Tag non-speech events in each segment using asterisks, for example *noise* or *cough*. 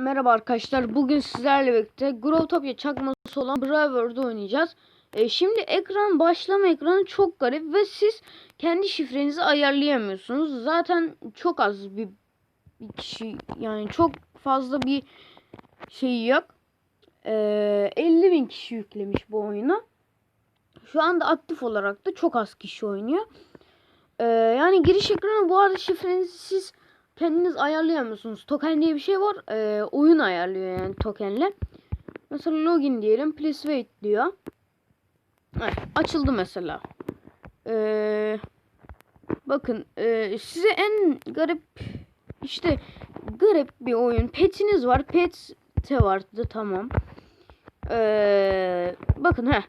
Merhaba arkadaşlar. Bugün sizlerle birlikte Growtopia çakması olan Braver'da oynayacağız. E, şimdi ekran başlama ekranı çok garip ve siz kendi şifrenizi ayarlayamıyorsunuz. Zaten çok az bir, bir kişi yani çok fazla bir şey yok. E, 50 bin kişi yüklemiş bu oyunu. Şu anda aktif olarak da çok az kişi oynuyor. E, yani giriş ekranı bu arada şifrenizi siz kendiniz ayarlayamıyorsunuz. Token diye bir şey var. Ee, oyun ayarlıyor yani tokenle. Mesela login diyelim. Please wait diyor. Evet, açıldı mesela. Ee, bakın e, size en garip işte garip bir oyun. Petiniz var. Pet te vardı tamam. Ee, bakın ha.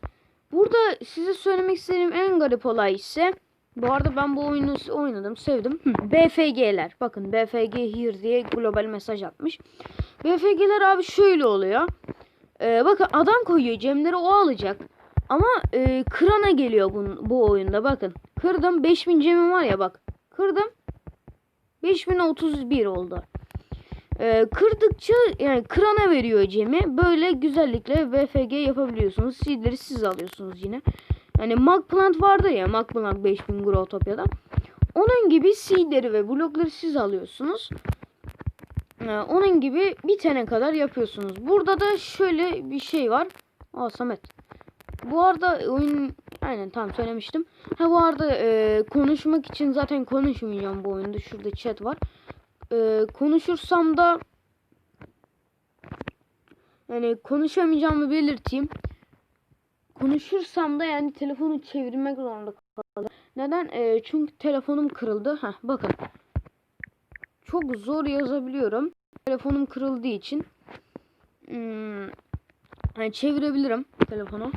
Burada size söylemek istediğim en garip olay ise bu arada ben bu oyunu oynadım, sevdim. Hı, BFG'ler. Bakın BFG here diye global mesaj atmış. BFG'ler abi şöyle oluyor. Ee, bakın adam koyuyor cemleri o alacak. Ama e, kırana geliyor bu, bu oyunda bakın. Kırdım 5000 cemim var ya bak. Kırdım. 5031 oldu. Ee, kırdıkça yani kırana veriyor cemi. Böyle güzellikle BFG yapabiliyorsunuz. Seedleri siz alıyorsunuz yine. Yani Magplant vardı ya Magplant 5000 Growtopia'da. Onun gibi seedleri ve blokları siz alıyorsunuz. Ee, onun gibi bir tane kadar yapıyorsunuz. Burada da şöyle bir şey var. Aa Samet. Bu arada oyun aynen tam söylemiştim. Ha bu arada e, konuşmak için zaten konuşmayacağım bu oyunda. Şurada chat var. E, konuşursam da yani konuşamayacağımı belirteyim konuşursam da yani telefonu çevirmek zorunda kaldım. Neden? E, çünkü telefonum kırıldı. Heh, bakın. Çok zor yazabiliyorum. Telefonum kırıldığı için. Hmm, yani çevirebilirim telefonu.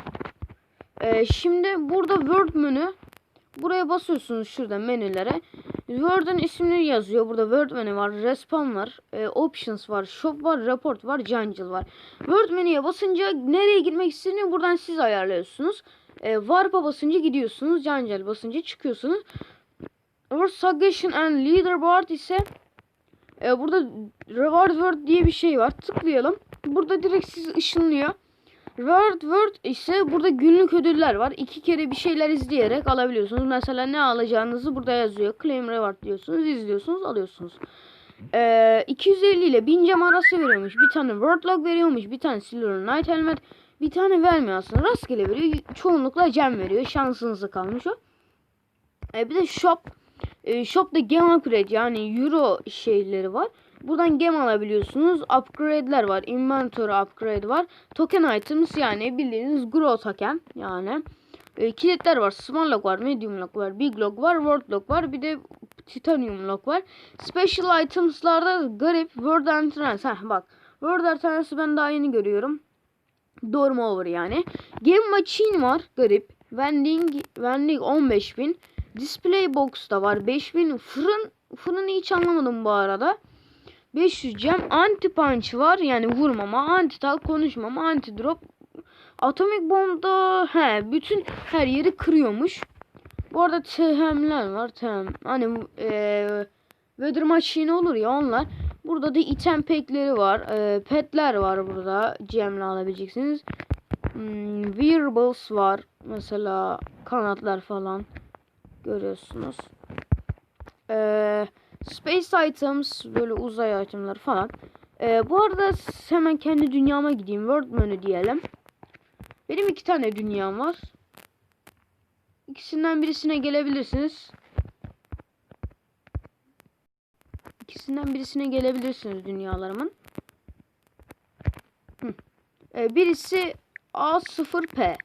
E, şimdi burada Word menü. Buraya basıyorsunuz şurada menülere. Word'un ismini yazıyor. Burada Word menü var, Respawn var, e, Options var, Shop var, Report var, Jungle var. Word menüye basınca nereye gitmek istediğini buradan siz ayarlıyorsunuz. E, Warp'a basınca gidiyorsunuz. Jungle basınca çıkıyorsunuz. Our Suggestion and Leaderboard ise e, burada Reward Word diye bir şey var. Tıklayalım. Burada direkt siz ışınlıyor. Word Word ise burada günlük ödüller var. İki kere bir şeyler izleyerek alabiliyorsunuz. Mesela ne alacağınızı burada yazıyor. Claim Reward diyorsunuz. izliyorsunuz alıyorsunuz. Ee, 250 ile 1000 cam arası veriyormuş. Bir tane Word Log veriyormuş. Bir tane Silver Night Helmet. Bir tane vermiyor aslında. Rastgele veriyor. Çoğunlukla cam veriyor. Şansınıza kalmış o. Ee, bir de Shop. Ee, shop'ta Gem Upgrade yani Euro şeyleri var. Buradan gem alabiliyorsunuz. Upgrade'ler var. Inventory upgrade var. Token items yani bildiğiniz grow token yani. E, kilitler var. Small lock var. Medium lock var. Big lock var. World lock var. Bir de titanium lock var. Special items'larda garip. Word entrance. Heh bak. Word entrance'ı ben daha yeni görüyorum. Dorm over yani. Game machine var. Garip. Vending, vending 15.000. Display box da var. 5000. Fırın fırını hiç anlamadım bu arada. 500 cem anti punch var. Yani vurmama anti tal konuşmama anti drop. Atomic bomb'da he bütün her yeri kırıyormuş. Bu arada THM'ler var THM hani e, weather machine olur ya onlar. Burada da item pack'leri var e, petler var burada gemle alabileceksiniz. Hmm, wearables var mesela kanatlar falan görüyorsunuz. Eee Space items böyle uzay itemler falan. Ee, bu arada hemen kendi dünyama gideyim. World menü diyelim. Benim iki tane dünyam var. İkisinden birisine gelebilirsiniz. İkisinden birisine gelebilirsiniz dünyalarımın. Hı. Ee, birisi A0P.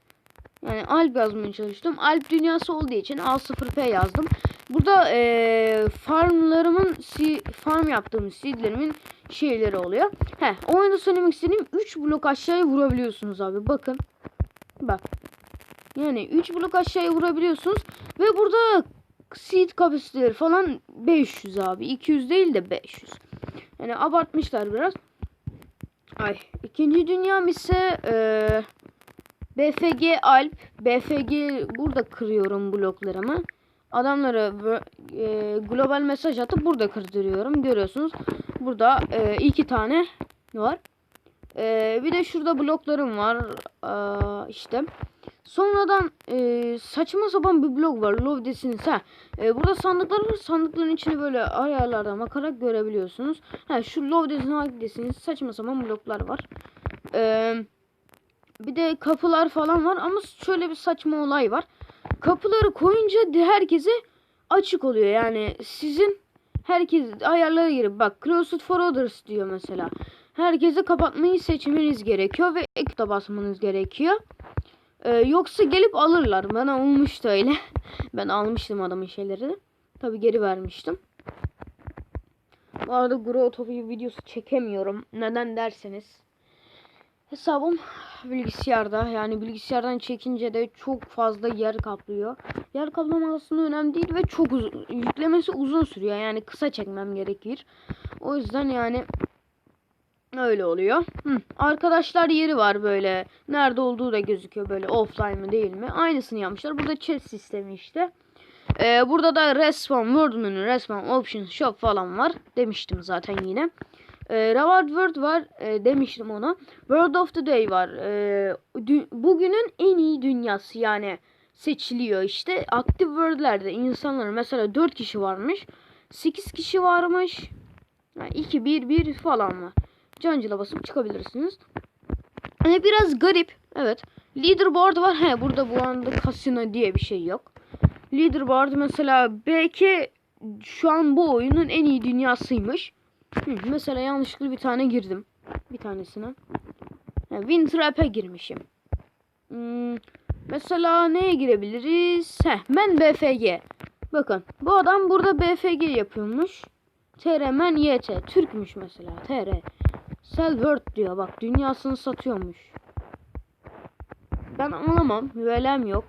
Yani Alp yazmaya çalıştım. Alp dünyası olduğu için A0P yazdım. Burada e, farmlarımın farm yaptığım seedlerimin şeyleri oluyor. He, oyunda söylemek istediğim 3 blok aşağıya vurabiliyorsunuz abi. Bakın. Bak. Yani 3 blok aşağıya vurabiliyorsunuz ve burada seed kapasiteleri falan 500 abi. 200 değil de 500. Yani abartmışlar biraz. Ay, ikinci dünyam ise e, BFG Alp. BFG burada kırıyorum bloklarımı adamlara e, global mesaj atıp burada kırdırıyorum. Görüyorsunuz. Burada e, iki tane var. Ee, bir de şurada bloklarım var. Aa, işte. Sonradan e, saçma sapan bir blok var. Love desiniz. Ha, e, burada sandıklar var. Sandıkların içini böyle ayarlardan bakarak görebiliyorsunuz. Ha, şu love desiniz, desiniz saçma sapan bloklar var. Eee bir de kapılar falan var ama şöyle bir saçma olay var. Kapıları koyunca herkese açık oluyor. Yani sizin herkes ayarlara girip bak closed for others diyor mesela. Herkese kapatmayı seçmeniz gerekiyor ve ekta basmanız gerekiyor. Ee, yoksa gelip alırlar. Bana olmuştu öyle. *laughs* ben almıştım adamın şeylerini. Tabi geri vermiştim. Bu arada Grotopia videosu çekemiyorum. Neden derseniz. Hesabım bilgisayarda yani bilgisayardan çekince de çok fazla yer kaplıyor. Yer kaplaması önemli değil ve çok uzun yüklemesi uzun sürüyor. Yani kısa çekmem gerekir. O yüzden yani öyle oluyor. Hı. Arkadaşlar yeri var böyle. Nerede olduğu da gözüküyor böyle offline mi değil mi? Aynısını yapmışlar. Burada chat sistemi işte. Ee, burada da respawn, word menü, respawn, options, shop falan var. Demiştim zaten yine. E, reward word var e, demiştim ona. Word of the day var. E, bugünün en iyi dünyası yani seçiliyor işte. Aktif wordlerde insanların mesela 4 kişi varmış. 8 kişi varmış. Yani 2 1 1 falan var. Cancıla basıp çıkabilirsiniz. Yani biraz garip. Evet. Leaderboard var. He burada bu anda kasino diye bir şey yok. Leaderboard mesela belki şu an bu oyunun en iyi dünyasıymış. Hı, mesela yanlışlıkla bir tane girdim. Bir tanesine. Yani girmişim. Hmm, mesela neye girebiliriz? Heh, ben BFG. Bakın bu adam burada BFG yapıyormuş. TRMen YT. Türkmüş mesela. TR. Sell World diyor. Bak dünyasını satıyormuş. Ben alamam. Velem yok.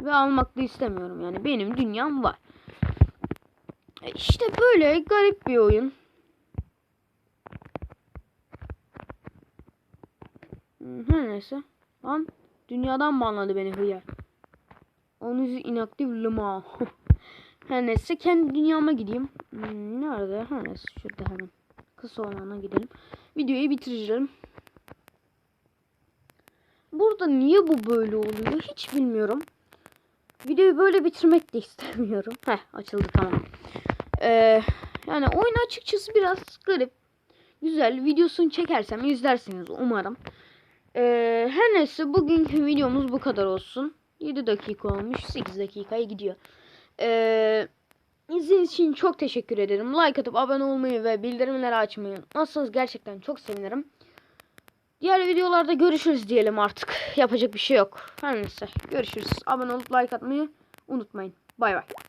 Ve almak da istemiyorum. Yani benim dünyam var. E işte böyle garip bir oyun. Her neyse. Lan dünyadan banladı beni hıyar. Yüzü inaktif lima. *laughs* Her neyse kendi dünyama gideyim. Nerede? Her neyse şurada hemen. Kısa olana gidelim. Videoyu bitireceğim. Burada niye bu böyle oluyor hiç bilmiyorum. Videoyu böyle bitirmek de *laughs* istemiyorum. Heh açıldı tamam. Ee, yani oyun açıkçası biraz garip. Güzel videosunu çekersem izlersiniz umarım. Ee, her neyse bugünkü videomuz bu kadar olsun. 7 dakika olmuş. 8 dakikaya gidiyor. Ee, izlediğiniz için çok teşekkür ederim. Like atıp abone olmayı ve bildirimleri açmayı unutmazsanız gerçekten çok sevinirim. Diğer videolarda görüşürüz diyelim artık. Yapacak bir şey yok. Her neyse görüşürüz. Abone olup like atmayı unutmayın. Bay bay.